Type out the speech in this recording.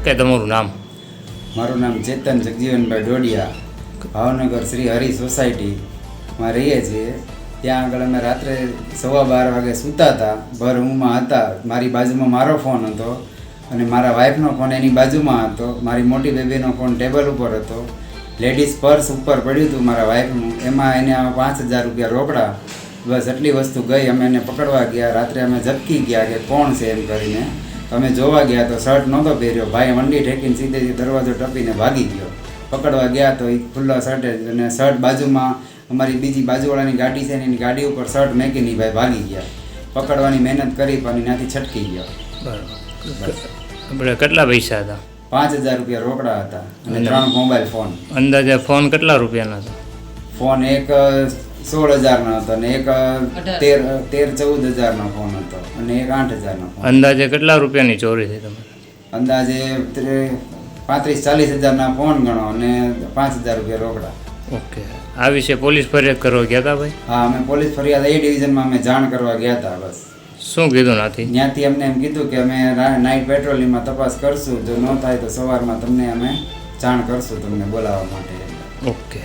Okay તમારું નામ? મારું નામ ચેતન જગજીવનભાઈ ડોડિયા ભાવનગર શ્રી હરિ સોસાયટીમાં રહીએ છીએ. ત્યાં આગળ અમે રાત્રે સવા બાર વાગે સૂતા હતા. ભર ઊંઘમાં હતા. મારી બાજુમાં મારો ફોન હતો અને મારા વાઈફનો ફોન એની બાજુમાં હતો. મારી મોટી બેબીનો ફોન ટેબલ ઉપર હતો. લેડીઝ પર્સ ઉપર પડ્યું હતું મારા વાઈફનું. એમાં એને પાંચ હજાર રૂપિયા રોકડા, બસ એટલી વસ્તુ ગઈ. અમે એને પકડવા ગયા. રાત્રે અમે ઝપકી ગયા કે કોણ છે એમ કરીને. તો અમે જોવા ગયા તો શર્ટ નહોતો પહેર્યો. ભાઈ વંડી ઠેકીને સીધે દરવાજો ટપીને ભાગી ગયો. પકડવા ગયા તો એ ખુલ્લા શર્ટ અને શર્ટ બાજુમાં અમારી બીજી બાજુવાળાની ગાડી છે ને એની ગાડી ઉપર શર્ટ મેકીને ભાઈ ભાગી ગયા. પકડવાની મહેનત કરી પણ એનાથી છટકી ગયો. બરાબર. કેટલા પૈસા હતા? પાંચ હજાર રૂપિયા રોકડા હતા અને ત્રણ મોબાઈલ ફોન. અંદાજે ફોન કેટલા રૂપિયાના હતા? ફોન એક સોળ હજારનો હતો અને એક તેર તેર ચૌદ હજારનો ફોન હતો અને એક આઠ હજારનો ફોન અંદાજે કેટલા રૂપિયાની ચોરી થઈ તમારે? અંદાજે ત્રે- પાંત્રીસ ચાલીસ હજારના ફોન ગણો અને પાંચ હજાર રૂપિયા રોકડા. ઓકે. આ વિશે પોલીસ ફરિયાદ કરવા ગયા હતા ભાઈ? હા અમે પોલીસ ફરિયાદ એ ડિવિઝનમાં અમે જાણ કરવા ગયા હતા બસ. શું કીધું નાથી? ત્યાંથી અમને એમ કીધું કે અમે નાઇટ પેટ્રોલિંગમાં તપાસ કરશું. જો ન થાય તો સવારમાં તમને અમે જાણ કરશું તમને બોલાવવા માટે. ઓકે.